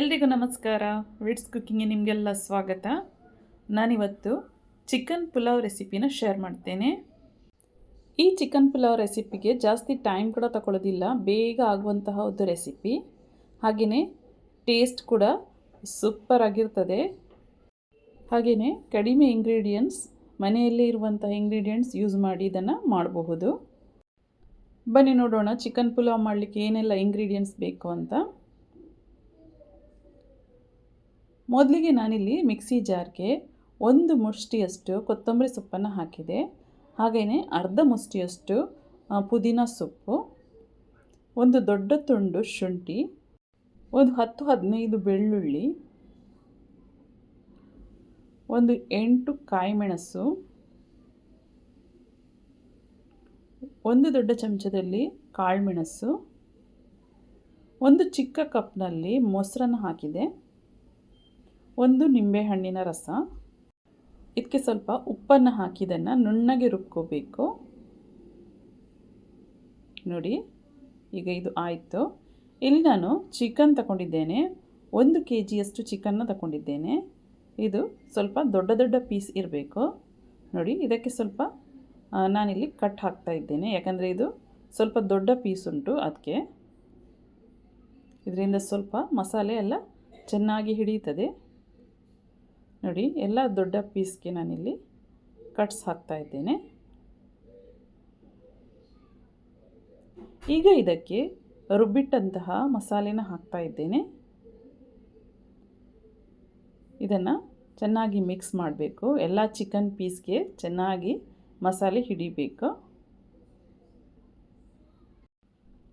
ಎಲ್ರಿಗೂ ನಮಸ್ಕಾರ. ವಿಡ್ಸ್ ಕುಕ್ಕಿಂಗ್ಗೆ ನಿಮಗೆಲ್ಲ ಸ್ವಾಗತ. ನಾನಿವತ್ತು ಚಿಕನ್ ಪುಲಾವ್ ರೆಸಿಪಿನ ಶೇರ್ ಮಾಡ್ತೇನೆ. ಈ ಚಿಕನ್ ಪುಲಾವ್ ರೆಸಿಪಿಗೆ ಜಾಸ್ತಿ ಟೈಮ್ ಕೂಡ ತಗೊಳ್ಳೋದಿಲ್ಲ ಬೇಗ ಆಗುವಂತಹ ಒಂದು ರೆಸಿಪಿ ಹಾಗೆಯೇ ಟೇಸ್ಟ್ ಕೂಡ ಸೂಪರ್ ಆಗಿರ್ತದೆ. ಹಾಗೆಯೇ ಕಡಿಮೆ ಇಂಗ್ರೀಡಿಯೆಂಟ್ಸ್ ಮನೆಯಲ್ಲೇ ಇರುವಂತಹ ಇಂಗ್ರೀಡಿಯೆಂಟ್ಸ್ ಯೂಸ್ ಮಾಡಿ ಇದನ್ನು ಮಾಡಬಹುದು. ಬನ್ನಿ ನೋಡೋಣ ಚಿಕನ್ ಪುಲಾವ್ ಮಾಡಲಿಕ್ಕೆ ಏನೆಲ್ಲ ಇಂಗ್ರೀಡಿಯೆಂಟ್ಸ್ ಬೇಕು ಅಂತ. ಮೊದಲಿಗೆ ನಾನಿಲ್ಲಿ ಮಿಕ್ಸಿ ಜಾರ್ಗೆ ಒಂದು ಮುಷ್ಟಿಯಷ್ಟು ಕೊತ್ತಂಬರಿ ಸೊಪ್ಪನ್ನು ಹಾಕಿದೆ. ಹಾಗೆಯೇ ಅರ್ಧ ಮುಷ್ಟಿಯಷ್ಟು ಪುದೀನ ಸೊಪ್ಪು, ಒಂದು ದೊಡ್ಡ ತುಂಡು ಶುಂಠಿ, ಒಂದು ಹತ್ತು ಹದಿನೈದು ಬೆಳ್ಳುಳ್ಳಿ, ಒಂದು ಎಂಟು ಕಾಯಿಮೆಣಸು, ಒಂದು ದೊಡ್ಡ ಚಮಚದಲ್ಲಿ ಕಾಳುಮೆಣಸು, ಒಂದು ಚಿಕ್ಕ ಕಪ್ನಲ್ಲಿ ಮೊಸರನ್ನು ಹಾಕಿದೆ. ಒಂದು ನಿಂಬೆಹಣ್ಣಿನ ರಸ. ಇದಕ್ಕೆ ಸ್ವಲ್ಪ ಉಪ್ಪನ್ನು ಹಾಕಿದನ್ನು ನುಣ್ಣಗೆ ರುಬ್ಕೋಬೇಕು. ನೋಡಿ, ಈಗ ಇದು ಆಯಿತು. ಇಲ್ಲಿ ನಾನು ಚಿಕನ್ ತಗೊಂಡಿದ್ದೇನೆ. ಒಂದು ಕೆ ಜಿಯಷ್ಟು ಚಿಕನ್ನ ತಗೊಂಡಿದ್ದೇನೆ. ಇದು ಸ್ವಲ್ಪ ದೊಡ್ಡ ದೊಡ್ಡ ಪೀಸ್ ಇರಬೇಕು. ನೋಡಿ, ಇದಕ್ಕೆ ಸ್ವಲ್ಪ ನಾನಿಲ್ಲಿ ಕಟ್ ಹಾಕ್ತಾ ಇದ್ದೇನೆ. ಯಾಕಂದರೆ ಇದು ಸ್ವಲ್ಪ ದೊಡ್ಡ ಪೀಸ್ ಉಂಟು ಅದಕ್ಕೆ ಇದರಿಂದ ಸ್ವಲ್ಪ ಮಸಾಲೆ ಎಲ್ಲ ಚೆನ್ನಾಗಿ ಹಿಡಿಯುತ್ತದೆ. ನೋಡಿ, ಎಲ್ಲ ದೊಡ್ಡ ಪೀಸ್ಗೆ ನಾನಿಲ್ಲಿ ಕಟ್ಸ್ ಹಾಕ್ತಾ ಇದ್ದೇನೆ. ಈಗ ಇದಕ್ಕೆ ರುಬ್ಬಿಟ್ಟಂತಹ ಮಸಾಲೆನ ಹಾಕ್ತಾ ಇದ್ದೇನೆ. ಇದನ್ನು ಚೆನ್ನಾಗಿ ಮಿಕ್ಸ್ ಮಾಡಬೇಕು. ಎಲ್ಲ ಚಿಕನ್ ಪೀಸ್ಗೆ ಚೆನ್ನಾಗಿ ಮಸಾಲೆ ಹಿಡಿಬೇಕು.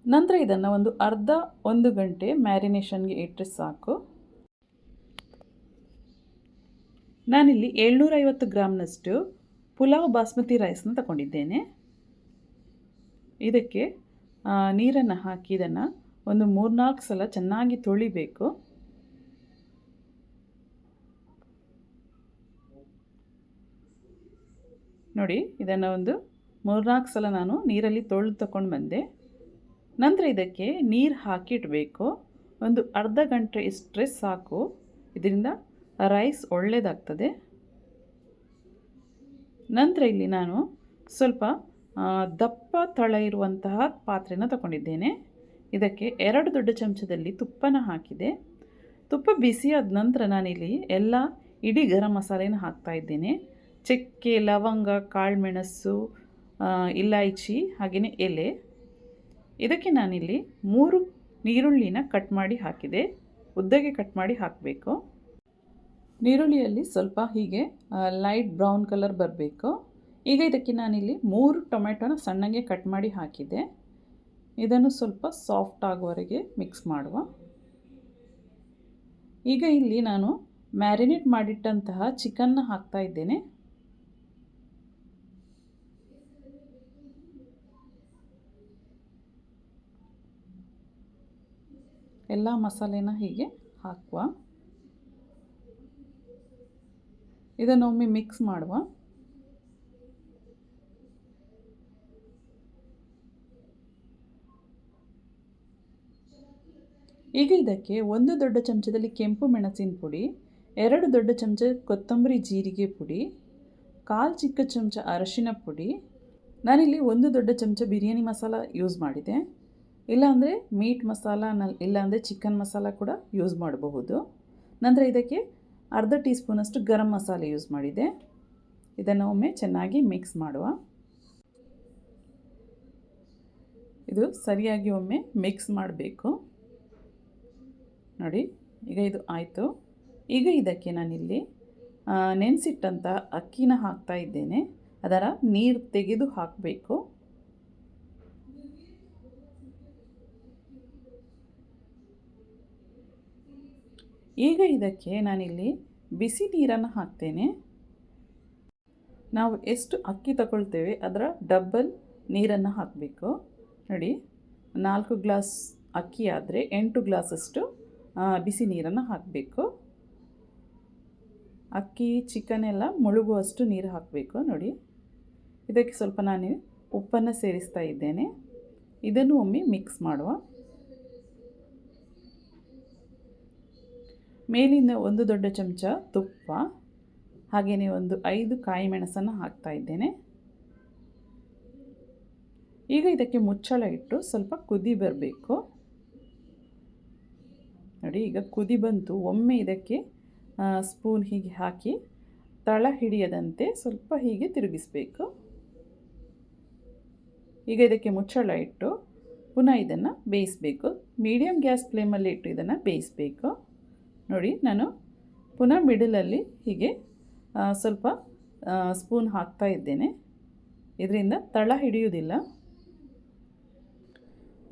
ನಂತರ ಇದನ್ನು ಒಂದು ಅರ್ಧ ಒಂದು ಗಂಟೆ ಮ್ಯಾರಿನೇಷನ್ಗೆ ಇಟ್ಟರೆ ಸಾಕು. ನಾನಿಲ್ಲಿ ಏಳ್ನೂರೈವತ್ತು ಗ್ರಾಮ್ನಷ್ಟು ಪುಲಾವ್ ಬಾಸ್ಮತಿ ರೈಸ್ನ ತಗೊಂಡಿದ್ದೇನೆ. ಇದಕ್ಕೆ ನೀರನ್ನು ಹಾಕಿ ಇದನ್ನು ಒಂದು ಮೂರ್ನಾಲ್ಕು ಸಲ ಚೆನ್ನಾಗಿ ತೊಳಿಬೇಕು. ನೋಡಿ, ಇದನ್ನು ಒಂದು ಮೂರ್ನಾಲ್ಕು ಸಲ ನಾನು ನೀರಲ್ಲಿ ತೊಳೆದು ತಗೊಂಡು ಬಂದೆ. ನಂತರ ಇದಕ್ಕೆ ನೀರು ಹಾಕಿಡಬೇಕು. ಒಂದು ಅರ್ಧ ಗಂಟೆ ಇಷ್ಟರೆ ಸಾಕು. ಇದರಿಂದ ರೈಸ್ ಒಳ್ಳೆಯದಾಗ್ತದೆ ನಂತರ ಇಲ್ಲಿ ನಾನು ಸ್ವಲ್ಪ ದಪ್ಪ ತಳ ಇರುವಂತಹ ಪಾತ್ರೆನ ತಗೊಂಡಿದ್ದೇನೆ. ಇದಕ್ಕೆ ಎರಡು ದೊಡ್ಡ ಚಮಚದಲ್ಲಿ ತುಪ್ಪನ ಹಾಕಿದೆ. ತುಪ್ಪ ಬಿಸಿಯಾದ ನಂತರ ನಾನಿಲ್ಲಿ ಎಲ್ಲ ಇಡೀ ಗರಂ ಮಸಾಲೆನ ಹಾಕ್ತಾ ಇದ್ದೇನೆ. ಚಕ್ಕೆ, ಲವಂಗ, ಕಾಳುಮೆಣಸು ಇಲಾಯ್ಚಿ ಹಾಗೆಯೇ ಎಲೆ. ಇದಕ್ಕೆ ನಾನಿಲ್ಲಿ ಮೂರು ನೀರುಳ್ಳಿನ ಕಟ್ ಮಾಡಿ ಹಾಕಿದೆ. ಉದ್ದಗೆ ಕಟ್ ಮಾಡಿ ಹಾಕಬೇಕು. ನೀರುಳ್ಳಿಯಲ್ಲಿ ಸ್ವಲ್ಪ ಹೀಗೆ ಲೈಟ್ ಬ್ರೌನ್ ಕಲರ್ ಬರಬೇಕು. ಈಗ ಇದಕ್ಕೆ ನಾನಿಲ್ಲಿ ಮೂರು ಟೊಮೆಟೊನ ಸಣ್ಣಗೆ ಕಟ್ ಮಾಡಿ ಹಾಕಿದೆ. ಇದನ್ನು ಸ್ವಲ್ಪ ಸಾಫ್ಟ್ ಆಗುವವರೆಗೆ ಮಿಕ್ಸ್ ಮಾಡುವ. ಈಗ ಇಲ್ಲಿ ನಾನು ಮ್ಯಾರಿನೇಟ್ ಮಾಡಿಟ್ಟಂತಹ ಚಿಕನ್ನ ಹಾಕ್ತಾ ಇದ್ದೇನೆ. ಎಲ್ಲ ಮಸಾಲೆನ ಹೀಗೆ ಹಾಕುವ. ಇದನ್ನೊಮ್ಮೆ ಮಿಕ್ಸ್ ಮಾಡುವ. ಈಗ ಇದಕ್ಕೆ ಒಂದು ದೊಡ್ಡ ಚಮಚದಲ್ಲಿ ಕೆಂಪು ಮೆಣಸಿನ ಪುಡಿ, ಎರಡು ದೊಡ್ಡ ಚಮಚ ಕೊತ್ತಂಬರಿ ಜೀರಿಗೆ ಪುಡಿ, ಕಾಲು ಚಿಕ್ಕ ಚಮಚ ಅರಶಿನ ಪುಡಿ. ನಾನಿಲ್ಲಿ ಒಂದು ದೊಡ್ಡ ಚಮಚ ಬಿರಿಯಾನಿ ಮಸಾಲ ಯೂಸ್ ಮಾಡಿದೆ. ಇಲ್ಲಾಂದರೆ ಮೀಟ್ ಮಸಾಲ, ನಲ್ ಇಲ್ಲಾಂದರೆ ಚಿಕನ್ ಮಸಾಲ ಕೂಡ ಯೂಸ್ ಮಾಡಬಹುದು. ನಂತರ ಇದಕ್ಕೆ ಅರ್ಧ ಟೀ ಸ್ಪೂನಷ್ಟು ಗರಂ ಮಸಾಲೆ ಯೂಸ್ ಮಾಡಿದೆ. ಇದನ್ನು ಒಮ್ಮೆ ಚೆನ್ನಾಗಿ ಮಿಕ್ಸ್ ಮಾಡುವ. ಇದು ಸರಿಯಾಗಿ ಒಮ್ಮೆ ಮಿಕ್ಸ್ ಮಾಡಬೇಕು. ನೋಡಿ, ಈಗ ಇದು ಆಯಿತು. ಈಗ ಇದಕ್ಕೆ ನಾನಿಲ್ಲಿ ನೆನೆಸಿಟ್ಟಂಥ ಅಕ್ಕಿನ ಹಾಕ್ತಾ ಇದ್ದೇನೆ. ಅದರ ನೀರು ತೆಗೆದು ಹಾಕಬೇಕು. ಈಗ ಇದಕ್ಕೆ ನಾನಿಲ್ಲಿ ಬಿಸಿ ನೀರನ್ನು ಹಾಕ್ತೇನೆ. ನಾವು ಎಷ್ಟು ಅಕ್ಕಿ ತಗೊಳ್ತೇವೆ, ಅದರ ಡಬ್ಬಲ್ ನೀರನ್ನು ಹಾಕಬೇಕು. ನೋಡಿ, ನಾಲ್ಕು ಗ್ಲಾಸ್ ಅಕ್ಕಿ ಆದರೆ ಎಂಟು ಗ್ಲಾಸಷ್ಟು ಬಿಸಿ ನೀರನ್ನು ಹಾಕಬೇಕು. ಅಕ್ಕಿ, ಚಿಕನ್ ಎಲ್ಲ ಮುಳುಗುವಷ್ಟು ನೀರು ಹಾಕಬೇಕು. ನೋಡಿ, ಇದಕ್ಕೆ ಸ್ವಲ್ಪ ನಾನು ಉಪ್ಪನ್ನು ಸೇರಿಸ್ತಾ ಇದ್ದೇನೆ. ಇದನ್ನು ಒಮ್ಮೆ ಮಿಕ್ಸ್ ಮಾಡುವ. ಮೇಲಿಂದ ಒಂದು ದೊಡ್ಡ ಚಮಚ ತುಪ್ಪ, ಹಾಗೆಯೇ ಒಂದು ಐದು ಕಾಯಿ ಮೆಣಸನ್ನು ಹಾಕ್ತಾ ಇದ್ದೇನೆ. ಈಗ ಇದಕ್ಕೆ ಮುಚ್ಚಳ ಇಟ್ಟು ಸ್ವಲ್ಪ ಕುದಿ ಬರಬೇಕು. ನೋಡಿ, ಈಗ ಕುದಿ ಬಂತು. ಒಮ್ಮೆ ಇದಕ್ಕೆ ಸ್ಪೂನ್ ಹೀಗೆ ಹಾಕಿ ತಳ ಹಿಡಿಯದಂತೆ ಸ್ವಲ್ಪ ಹೀಗೆ ತಿರುಗಿಸಬೇಕು. ಈಗ ಇದಕ್ಕೆ ಮುಚ್ಚಳ ಇಟ್ಟು ಪುನಃ ಇದನ್ನು ಬೇಯಿಸಬೇಕು. ಮೀಡಿಯಮ್ ಗ್ಯಾಸ್ ಫ್ಲೇಮಲ್ಲಿ ಇಟ್ಟು ಇದನ್ನು ಬೇಯಿಸಬೇಕು. ನೋಡಿ, ನಾನು ಪುನಃ ಮಿಡಲಲ್ಲಿ ಹೀಗೆ ಸ್ವಲ್ಪ ಸ್ಪೂನ್ ಹಾಕ್ತಾ ಇದ್ದೇನೆ. ಇದರಿಂದ ತಳ ಹಿಡಿಯುವುದಿಲ್ಲ.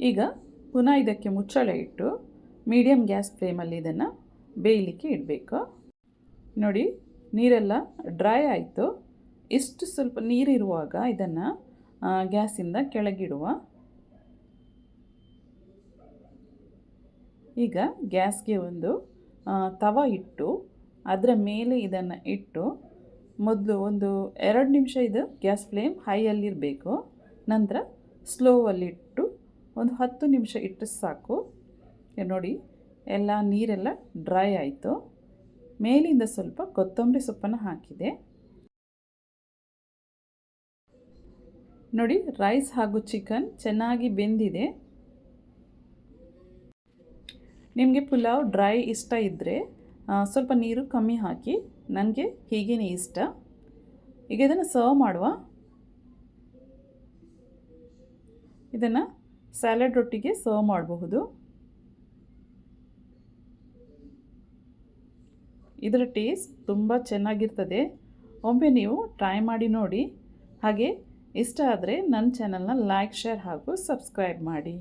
ಈಗ ಪುನಃ ಇದಕ್ಕೆ ಮುಚ್ಚಳ ಇಟ್ಟು ಮೀಡಿಯಮ್ ಗ್ಯಾಸ್ ಫ್ಲೇಮಲ್ಲಿ ಇದನ್ನು ಬೇಯಲಿಕ್ಕೆ ಇಡಬೇಕು. ನೋಡಿ, ನೀರೆಲ್ಲ ಡ್ರೈ ಆಯಿತು. ಇಷ್ಟು ಸ್ವಲ್ಪ ನೀರಿರುವಾಗ ಇದನ್ನು ಗ್ಯಾಸಿಂದ ಕೆಳಗಿಡುವ. ಈಗ ಗ್ಯಾಸ್ಗೆ ಒಂದು ತವ ಇಟ್ಟು, ಅದರ ಮೇಲೆ ಇದನ್ನು ಇಟ್ಟು, ಮೊದಲು ಒಂದು ಎರಡು ನಿಮಿಷ ಇದು ಗ್ಯಾಸ್ ಫ್ಲೇಮ್ ಹೈಯಲ್ಲಿರಬೇಕು. ನಂತರ ಸ್ಲೋವಲ್ಲಿಟ್ಟು ಒಂದು ಹತ್ತು ನಿಮಿಷ ಇಟ್ಟು ಸಾಕು. ನೋಡಿ, ಎಲ್ಲ ನೀರೆಲ್ಲ ಡ್ರೈ ಆಯಿತು. ಮೇಲಿಂದ ಸ್ವಲ್ಪ ಕೊತ್ತಂಬರಿ ಸೊಪ್ಪನ್ನು ಹಾಕಿದೆ. ನೋಡಿ, ರೈಸ್ ಹಾಗೂ ಚಿಕನ್ ಚೆನ್ನಾಗಿ ಬೆಂದಿದೆ. ನಿಮಗೆ ಪುಲಾವ್ ಡ್ರೈ ಇಷ್ಟ ಇದ್ದರೆ ಸ್ವಲ್ಪ ನೀರು ಕಮ್ಮಿ ಹಾಕಿ, ನನಗೆ ಹೀಗೇನೆ ಇಷ್ಟ. ಈಗ ಇದನ್ನು ಸರ್ವ್ ಮಾಡುವ. ಇದನ್ನು ಸ್ಯಾಲಡ್ ರೊಟ್ಟಿಗೆ ಸರ್ವ್ ಮಾಡಬಹುದು. ಇದರ ಟೇಸ್ಟ್ ತುಂಬ ಚೆನ್ನಾಗಿರ್ತದೆ. ಒಮ್ಮೆ ನೀವು ಟ್ರೈ ಮಾಡಿ ನೋಡಿ. ಹಾಗೆ ಇಷ್ಟ ಆದರೆ ನನ್ನ ಚಾನಲ್ನ ಲೈಕ್ ಶೇರ್ ಹಾಗೂ ಸಬ್ಸ್ಕ್ರೈಬ್ ಮಾಡಿ.